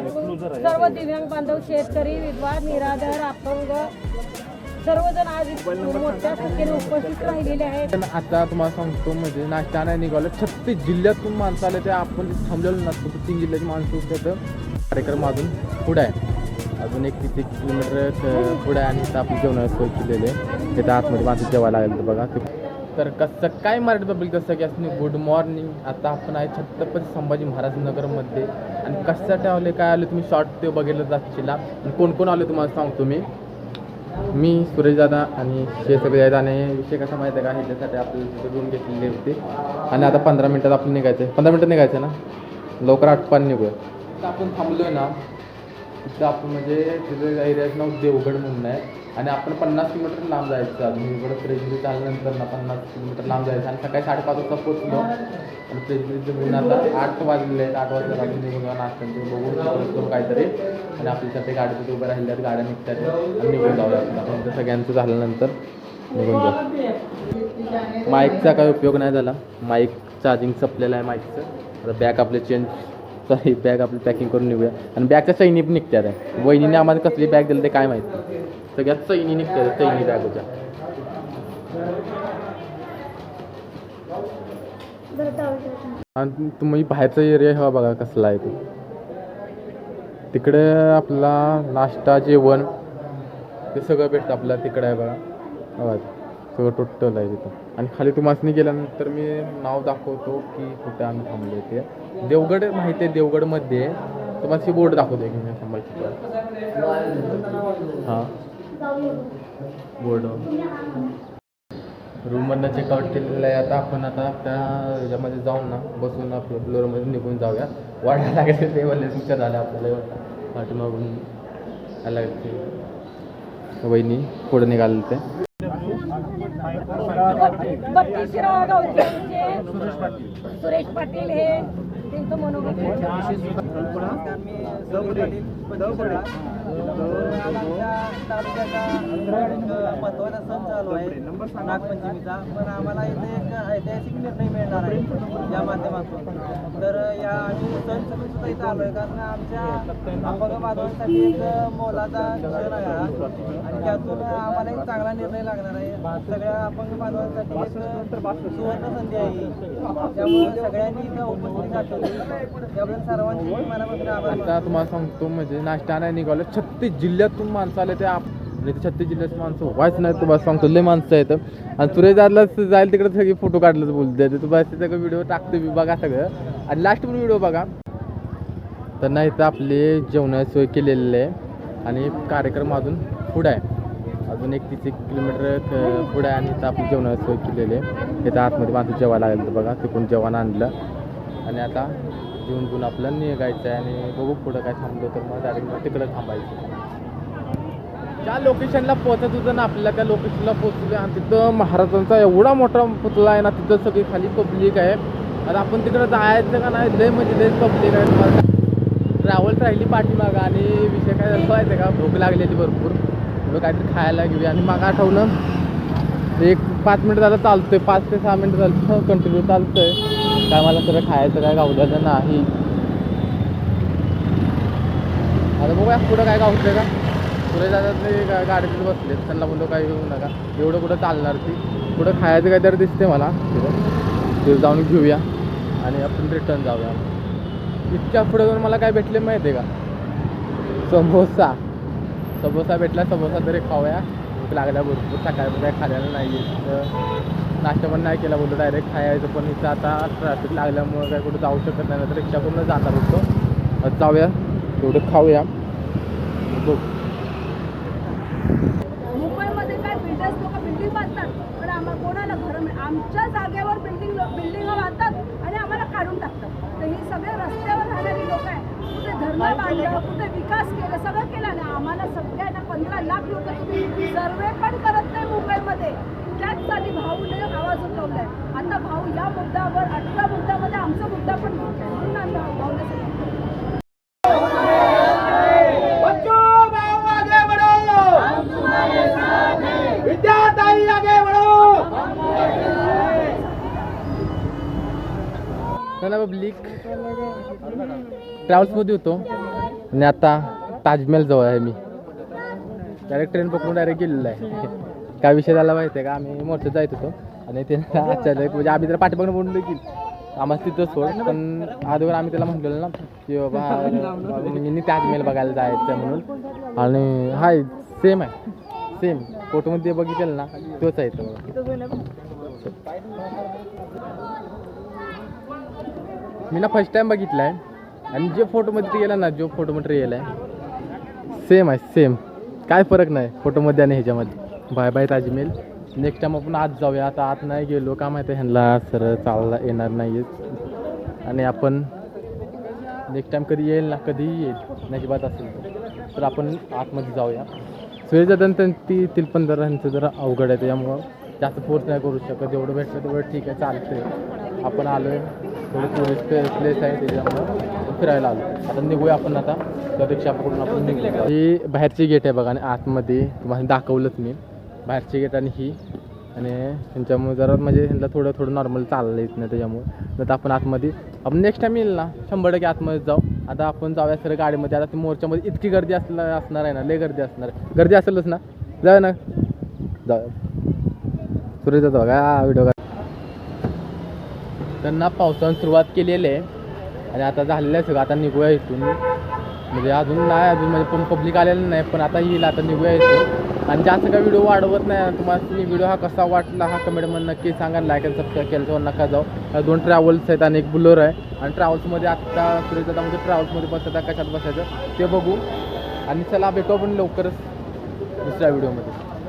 सर्व दिव्यांग बांधव शेतकरी विधवा निराधार अपंग सर्वजण आज मोठ्या संख्येने उपस्थित राहिलेले आहेत. पण आता तुम्हाला सांगतो म्हणजे नाश्ता नाही निघालं. छत्तीस जिल्ह्यातून माणसं आले ते आपण थांबलेलो नसतो. तीन जिल्ह्याची माणसं होते. कार्यक्रम अजून पुढे आहे. अजून एक किती किलोमीटर पुढे आहे आणि इथं आपली जेवणाची सोय केलेली आहे. तिथं आतमध्ये माणसं जेवायला लागेल बघा. तर कसं काय मराठी पब्लिक कसं की असं गुड मॉर्निंग आता आपण आहे छत्रपती संभाजी महाराज नगरमध्ये. आणि कशासाठी आले काय आले तुम्ही शॉर्ट ते बघितलं जाशील आणि कोण कोण आले तुम्हाला सांगतो मी मी सुरेश दादा आणि हे सगळे आहेत. आणि विषय कसा माहिती आहे का? ह्याच्यासाठी आपल्याला रूम घेतलेली होती. आणि आता पंधरा मिनटात आपण निघायचं आहे पंधरा मिनटं निघायचं ना? लवकर आटपान निघूया. तर आपण थांबलो आहे ना. तिथं आपण म्हणजे तिथं एरियाचं नाव देवगड म्हणून आहे. आणि आपण पन्नास किलोमीटर लांब जायचं. अजून इकडं प्रेजरी चालल्यानंतर ना पन्नास किलोमीटर लांब जायचं. आणि सकाळी साडेपाच वाजता पोचलो आणि प्रेजरीचं घेऊन आता आठ वाजले. आहेत आठ वाजता आपण निघून जाऊ नाश्त्यांचं बघून परत करू काहीतरी. आणि आपल्यासाठी गाडी तिथे उभ्या राहिल्यात. गाड्या निघतात. आणि निघून जाऊया आपण. सगळ्यांचं झाल्यानंतर निघून जाऊ. माईकचा काही उपयोग नाही झाला. माईक चार्जिंग संपलेलं आहे माईकचं. आता बॅग आपले चेंज सॉरी बॅग आपली पॅकिंग करून निघूया. आणि बॅगच्या सैनी पण निघत्यात. आहे वहिनीने आम्हाला कसली बॅग दिली ते काय माहिती सगळ्यात चैनी निघतात चैनी बॅग होत्या आणि तुम्ही बाहेरचा एरिया हा बघा कसला आहे तो तिकडे आपला नाश्ता जेवण ते सगळं भेटतं आपल्याला तिकडे आहे बघा बघा सगळं टोटल आहे तिथं आणि खाली तुम्हाला गेल्यानंतर मी नाव दाखवतो की कुठे आम्ही थांबलो ते देवगड माहिती आहे देवगडमध्ये तुम्हाला बोर्ड दाखवतो एक मिनिट थांबायची हां बोर्ड. रूममधनं चेकआउट केलेलं आहे. आता आपण आता त्या ह्याच्यामध्ये जाऊन ना बसून आपल्या फ्लोअरमध्ये निघून जाऊया. वाढायला लागेल ते बोलले तुमच्या झालं आपल्याला पाठीमागून आला ते. वहिनी पुढे निघाले ते. गावचे सुरेश पाटील. हे त्यांचं मनोगत महत्त्वाचा सण चालू आहे. नागपंचमीचा. पण आम्हाला इथे एक ऐतिहासिक निर्णय मिळणार आहे या माध्यमातून. तर या आम्ही सण सुद्धा इथं आलो आहे कारण आमच्या अपंग बांधवांसाठी एक मोलाचा क्षण आहे हा. आणि त्यातून आम्हाला एक चांगला निर्णय लागणार आहे. सगळ्या अपंग माधवांसाठी एक सुवर्ण संधी आहे त्यामुळे सगळ्यांनी इथं उपस्थित त्यामुळे सर्वांची सर्वांचे मनापासून आभार तुम्हाला सांगतो म्हणजे नाश्ता नाही निघालं. छत्तीस जिल्ह्यातून माणसं आले ते आप म्हणजे ते छत्तीस जिल्ह्यात माणसं व्हायच नाही तुम्हाला सांगतो लय माणसं आहेत. आणि सुरेश दादला जाईल तिकडे सगळे फोटो काढलं बोलते ते तुम्हाला सगळं व्हिडिओ टाकते मी बघा सगळं. आणि लास्ट पण व्हिडिओ बघा. तर नाही तर आपले जेवणाची सोय केलेली आहे. आणि कार्यक्रम अजून पुढं आहे. अजून एक तीस एक किलोमीटर पुढं आहे आणि इथं आपली जेवणाची सोय केलेली आहे. इथं आतमध्ये माणसं जेवायला लागेल तर बघा. तिकडून जेवण आणलं. आणि आता जेवण घेऊन आपल्याला निघायचं आहे आणि बघू पुढं काय थांबलो तर मग डायरेक्ट तिकडं थांबायचं. ज्या लोकेशनला पोहोचत होतं ना आपल्याला त्या लोकेशनला पोहोचले आणि तिथं महाराजांचा एवढा मोठा पुतळा आहे ना तिथं सगळी खाली पब्लिक आहे. आता आपण तिकडं जायचं का नाही लय म्हणजे लय पब्लिक आहे. तुम्हाला ट्रॅव्हल राहिली पाठीमागं आणि विषय काय झाला माहिती आहे का? भूक लागलेली भरपूर. मग काहीतरी खायला घेऊया. आणि मागं आठवलं एक पाच मिनटं झालं चालतोय पाच ते सहा मिनटं झालं कंटिन्यू चालतंय. काय मला सगळं खायचं काय गावल्याचं नाही. आता बघूया पुढं काय गावतं का? पुढे जातात ते गाडीत बसले. त्यांना बोललो काही घेऊ नका. एवढं कुठं चालणार ती? पुढं खायचं काहीतरी दिसते मला. तिथं. तिथं जाऊन घेऊया. आणि आपण रिटर्न जाऊया. इतक्या पुढे जाऊन मला काय भेटले माहिती आहे का? समोसा. समोसा भेटला समोसा तरी खाऊया. भूक लागल्या भरपूर सकाळी काय खाल्लेलं नाही आहे. तर नाश्ता पण नाही केला बोलतो डायरेक्ट खायचं पण इथं आता ट्रॅफिक लागल्यामुळं काय कुठं जाऊ शकत नाही तर रिक्षा करून जाणार होतो. जाऊया तेवढं खाऊया. बघ. मुंबईमध्ये काय बिल्डर्स लोक बिल्डिंग बांधतात पण आम्हाला कोणाला घर म्हणजे आमच्या जागेवर बिल्डिंग बिल्डिंग बांधतात आणि आम्हाला काढून टाकतात. तर ही सगळे रस्त्यावर राहणारी लोक आहे कुठे धरणं बांधलं कुठे विकास केलं सगळं केलं आणि आम्हाला सगळ्यांना पंधरा लाख लोक सर्वे पण करत नाही मुंबईमध्ये. त्याचसाठी भाऊने आवाज उठवलाय. आता भाऊ या मुद्द्यावर अठरा मुद्द्यामध्ये आमचा मुद्दा पण म्हणून आम्ही भाऊला त्याला पब्लिक ट्रॅव्हल्समध्ये होतो. आणि आता ताजमहल जवळ आहे मी. डायरेक्ट ट्रेन पकडून डायरेक्ट गेलेलो आहे. काय विषय झाला माहिती आहे का? आम्ही मोर्चात जायत होतो. आणि ते अचानक म्हणजे आम्ही त्याला पाठीमागून बोललो की आम्हाला तिथं सोड. पण आधीवर आम्ही त्याला म्हटलेलं ना की बाबा मी ताजमहल बघायला जायचं म्हणून. आणि हाय सेम आहे. सेम फोटोमध्ये बघितलं ना तोच आहे तो. मी ना फर्स्ट टाइम बघितला आहे आणि जे फोटोमध्ये रिअल आहे ना जो फोटोमध्ये रिअल आहे सेम आहे सेम काय फरक नाही फोटोमध्ये आणि ह्याच्यामध्ये. Bye bye Taj Mahal next time आपण आज जाऊया. आता आत नाही गेलो. का माहिती आहे ह्यांना? सर चालला येणार नाही आणि आपण नेक्स्ट टाइम कधी येईल ना कधीही येईल? नशिबात असेल तर. आपण आतमध्ये जाऊया. सूर्यजादन ती तिलपण जरा ह्यांचं जरा अवघड आहे. त्यामुळं जास्त फोर्स नाही करू शकत. जेवढं भेटलं तेवढं ठीक आहे चालतं आपण आलो आहे थोडं टुरिस्ट प्लेस आहे त्याच्यामुळं फिरायला आलो. आता निघूया आपण आता. त्या रिक्षा पकडून आपण निघूया ही बाहेरची गेट आहे बघा आणि आतमध्ये तुम्हाला दाखवलंच मी. बाहेरची गेट आणि ही. आणि त्यांच्यामुळे जरा म्हणजे ह्यांना थोडं थोडं नॉर्मल चाललं येत नाही त्याच्यामुळे तर आपण आतमध्ये आपण नेक्स्ट टाइम येईल ना शंभर टक्के आतमध्ये जाऊ. आता आपण जाऊया सर गाडीमध्ये. आता ती मोर्चामध्ये इतकी गर्दी असणार असणार आहे ना लय गर्दी असणार आहे. गर्दी असेलच ना. जाऊया ना. जाऊ सुरेश जातो बघा व्हिडिओ त्यांना पावसानं सुरुवात केलेली आहे. आणि आता झालेलं आहे सगळं. आता निघूया इथून. म्हणजे अजून नाही अजून म्हणजे पण पब्लिक आलेलं नाही पण आता येईल आता निघूया इथून. आणि जास्त काही व्हिडिओ वाढवत नाही. तुम्हाला तुम्ही व्हिडिओ हा कसा वाटला हा कमेंटमध्ये नक्की सांगा लाईक आणि सबस्क्राईब केलं तर नका जाऊ. दोन ट्रॅव्हल्स आहेत आणि एक बुलोर आहे. आणि ट्रॅव्हल्समध्ये आत्ता सुरेश म्हणजे ट्रॅव्हल्समध्ये बसायचं कशात बसायचं ते बघू. आणि चला भेटू आपण लवकरच दुसऱ्या व्हिडिओमध्ये